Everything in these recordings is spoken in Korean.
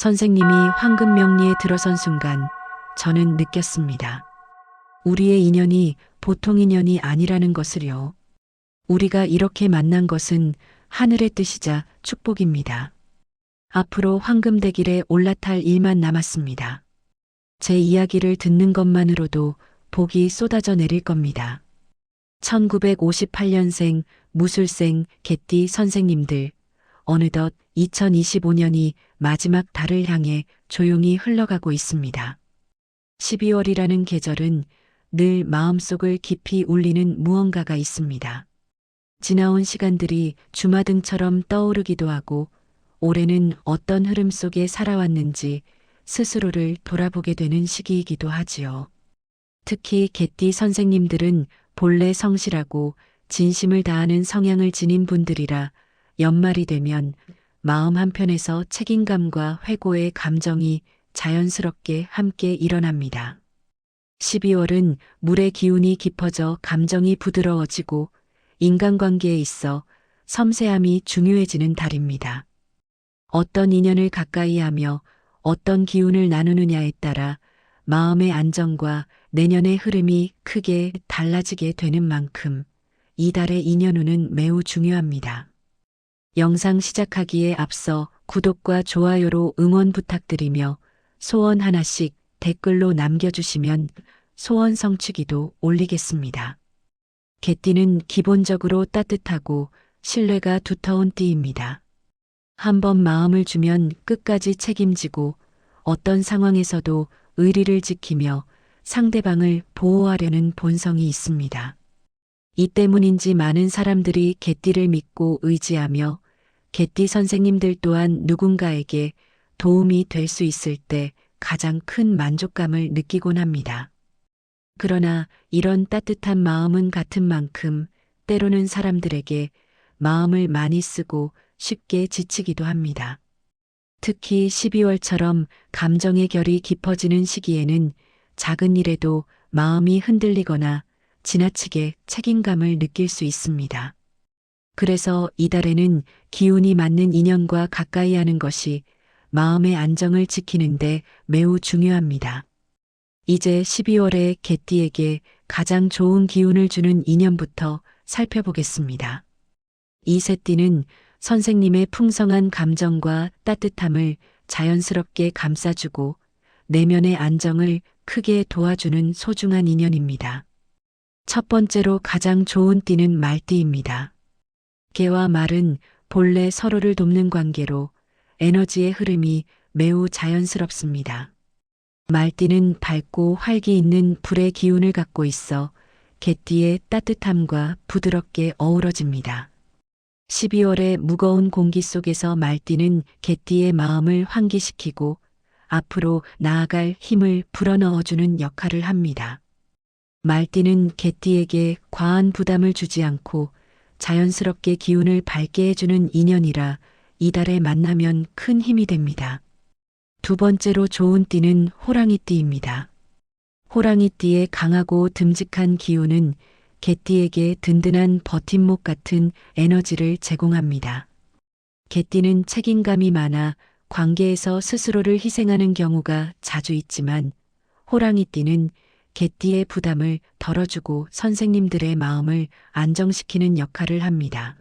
선생님이 황금 명리에 들어선 순간 저는 느꼈습니다. 우리의 인연이 보통 인연이 아니라는 것을요. 우리가 이렇게 만난 것은 하늘의 뜻이자 축복입니다. 앞으로 황금대길에 올라탈 일만 남았습니다. 제 이야기를 듣는 것만으로도 복이 쏟아져 내릴 겁니다. 1958년생 무술생 개띠 선생님들, 어느덧 2025년이 마지막 달을 향해 조용히 흘러가고 있습니다. 12월이라는 계절은 늘 마음속을 깊이 울리는 무언가가 있습니다. 지나온 시간들이 주마등처럼 떠오르기도 하고 올해는 어떤 흐름 속에 살아왔는지 스스로를 돌아보게 되는 시기이기도 하지요. 특히 개띠 선생님들은 본래 성실하고 진심을 다하는 성향을 지닌 분들이라 연말이 되면 마음 한편에서 책임감과 회고의 감정이 자연스럽게 함께 일어납니다. 12월은 물의 기운이 깊어져 감정이 부드러워지고 인간관계에 있어 섬세함이 중요해지는 달입니다. 어떤 인연을 가까이 하며 어떤 기운을 나누느냐에 따라 마음의 안정과 내년의 흐름이 크게 달라지게 되는 만큼 이 달의 인연운은 매우 중요합니다. 영상 시작하기에 앞서 구독과 좋아요로 응원 부탁드리며 소원 하나씩 댓글로 남겨주시면 소원 성취기도 올리겠습니다. 개띠는 기본적으로 따뜻하고 신뢰가 두터운 띠입니다. 한번 마음을 주면 끝까지 책임지고 어떤 상황에서도 의리를 지키며 상대방을 보호하려는 본성이 있습니다. 이 때문인지 많은 사람들이 개띠를 믿고 의지하며 개띠 선생님들 또한 누군가에게 도움이 될 수 있을 때 가장 큰 만족감을 느끼곤 합니다. 그러나 이런 따뜻한 마음은 같은 만큼 때로는 사람들에게 마음을 많이 쓰고 쉽게 지치기도 합니다. 특히 12월처럼 감정의 결이 깊어지는 시기에는 작은 일에도 마음이 흔들리거나 지나치게 책임감을 느낄 수 있습니다. 그래서 이달에는 기운이 맞는 인연과 가까이 하는 것이 마음의 안정을 지키는데 매우 중요합니다. 이제 12월에 개띠에게 가장 좋은 기운을 주는 인연부터 살펴보겠습니다. 이 새띠는 선생님의 풍성한 감정과 따뜻함을 자연스럽게 감싸주고 내면의 안정을 크게 도와주는 소중한 인연입니다. 첫 번째로 가장 좋은 띠는 말띠입니다. 개와 말은 본래 서로를 돕는 관계로 에너지의 흐름이 매우 자연스럽습니다. 말띠는 밝고 활기 있는 불의 기운을 갖고 있어 개띠의 따뜻함과 부드럽게 어우러집니다. 12월의 무거운 공기 속에서 말띠는 개띠의 마음을 환기시키고 앞으로 나아갈 힘을 불어넣어주는 역할을 합니다. 말띠는 개띠에게 과한 부담을 주지 않고 자연스럽게 기운을 밝게 해주는 인연이라 이달에 만나면 큰 힘이 됩니다. 두 번째로 좋은 띠는 호랑이띠입니다. 호랑이띠의 강하고 듬직한 기운은 개띠에게 든든한 버팀목 같은 에너지를 제공합니다. 개띠는 책임감이 많아 관계에서 스스로를 희생하는 경우가 자주 있지만 호랑이띠는 개띠의 부담을 덜어주고 선생님들의 마음을 안정시키는 역할을 합니다.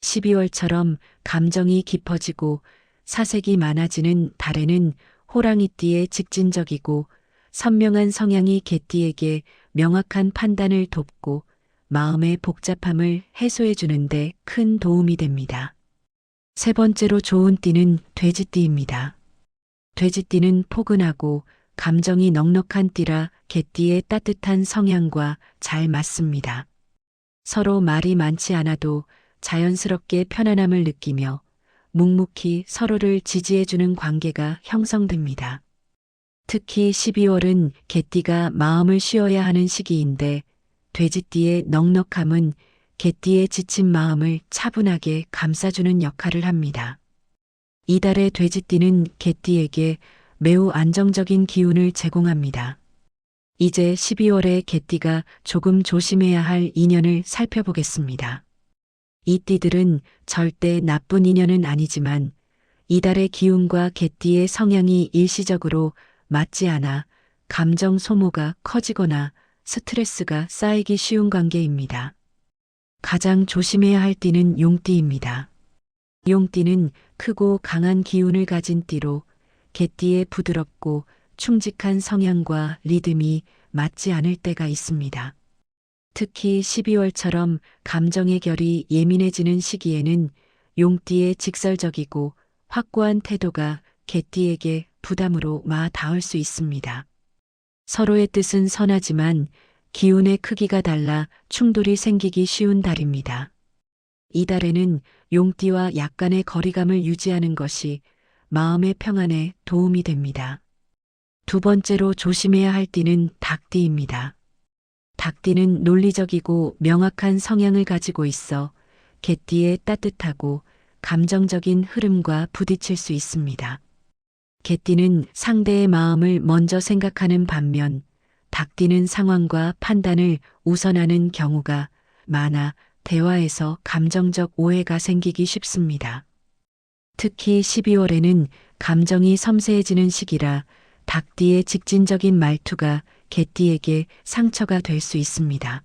12월처럼 감정이 깊어지고 사색이 많아지는 달에는 호랑이띠의 직진적이고 선명한 성향이 개띠에게 명확한 판단을 돕고 마음의 복잡함을 해소해 주는데 큰 도움이 됩니다. 세 번째로 좋은 띠는 돼지띠입니다. 돼지띠는 포근하고 감정이 넉넉한 띠라 개띠의 따뜻한 성향과 잘 맞습니다. 서로 말이 많지 않아도 자연스럽게 편안함을 느끼며 묵묵히 서로를 지지해주는 관계가 형성됩니다. 특히 12월은 개띠가 마음을 쉬어야 하는 시기인데 돼지띠의 넉넉함은 개띠의 지친 마음을 차분하게 감싸주는 역할을 합니다. 이달의 돼지띠는 개띠에게 매우 안정적인 기운을 제공합니다. 이제 12월에 개띠가 조금 조심해야 할 인연을 살펴보겠습니다. 이 띠들은 절대 나쁜 인연은 아니지만 이달의 기운과 개띠의 성향이 일시적으로 맞지 않아 감정 소모가 커지거나 스트레스가 쌓이기 쉬운 관계입니다. 가장 조심해야 할 띠는 용띠입니다. 용띠는 크고 강한 기운을 가진 띠로 개띠의 부드럽고 충직한 성향과 리듬이 맞지 않을 때가 있습니다. 특히 12월처럼 감정의 결이 예민해지는 시기에는 용띠의 직설적이고 확고한 태도가 개띠에게 부담으로 마 닿을 수 있습니다. 서로의 뜻은 선하지만 기운의 크기가 달라 충돌이 생기기 쉬운 달입니다. 이 달에는 용띠와 약간의 거리감을 유지하는 것이 마음의 평안에 도움이 됩니다. 두 번째로 조심해야 할 띠는 닭띠입니다. 닭띠는 논리적이고 명확한 성향을 가지고 있어 개띠의 따뜻하고 감정적인 흐름과 부딪힐 수 있습니다. 개띠는 상대의 마음을 먼저 생각하는 반면 닭띠는 상황과 판단을 우선하는 경우가 많아 대화에서 감정적 오해가 생기기 쉽습니다. 특히 12월에는 감정이 섬세해지는 시기라 닭띠의 직진적인 말투가 개띠에게 상처가 될 수 있습니다.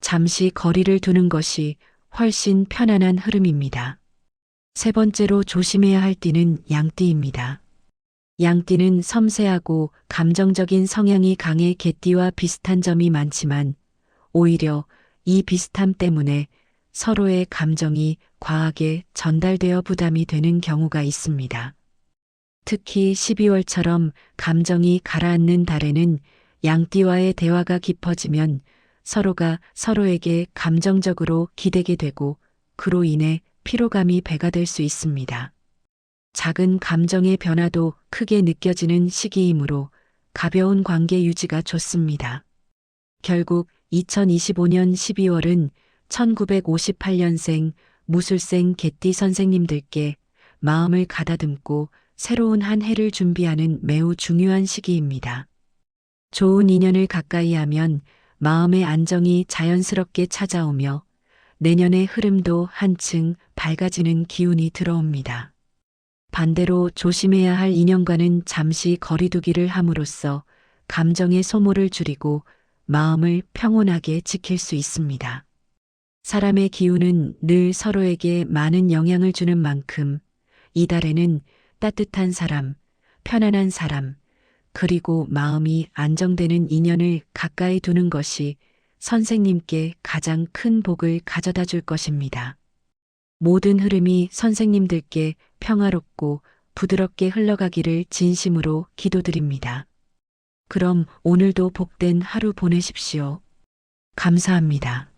잠시 거리를 두는 것이 훨씬 편안한 흐름입니다. 세 번째로 조심해야 할 띠는 양띠입니다. 양띠는 섬세하고 감정적인 성향이 강해 개띠와 비슷한 점이 많지만 오히려 이 비슷함 때문에 서로의 감정이 과하게 전달되어 부담이 되는 경우가 있습니다. 특히 12월처럼 감정이 가라앉는 달에는 양띠와의 대화가 깊어지면 서로가 서로에게 감정적으로 기대게 되고 그로 인해 피로감이 배가 될 수 있습니다. 작은 감정의 변화도 크게 느껴지는 시기이므로 가벼운 관계 유지가 좋습니다. 결국 2025년 12월은 1958년생 무술생 개띠 선생님들께 마음을 가다듬고 새로운 한 해를 준비하는 매우 중요한 시기입니다. 좋은 인연을 가까이 하면 마음의 안정이 자연스럽게 찾아오며 내년의 흐름도 한층 밝아지는 기운이 들어옵니다. 반대로 조심해야 할 인연과는 잠시 거리두기를 함으로써 감정의 소모를 줄이고 마음을 평온하게 지킬 수 있습니다. 사람의 기운은 늘 서로에게 많은 영향을 주는 만큼 이달에는 따뜻한 사람, 편안한 사람, 그리고 마음이 안정되는 인연을 가까이 두는 것이 선생님께 가장 큰 복을 가져다 줄 것입니다. 모든 흐름이 선생님들께 평화롭고 부드럽게 흘러가기를 진심으로 기도드립니다. 그럼 오늘도 복된 하루 보내십시오. 감사합니다.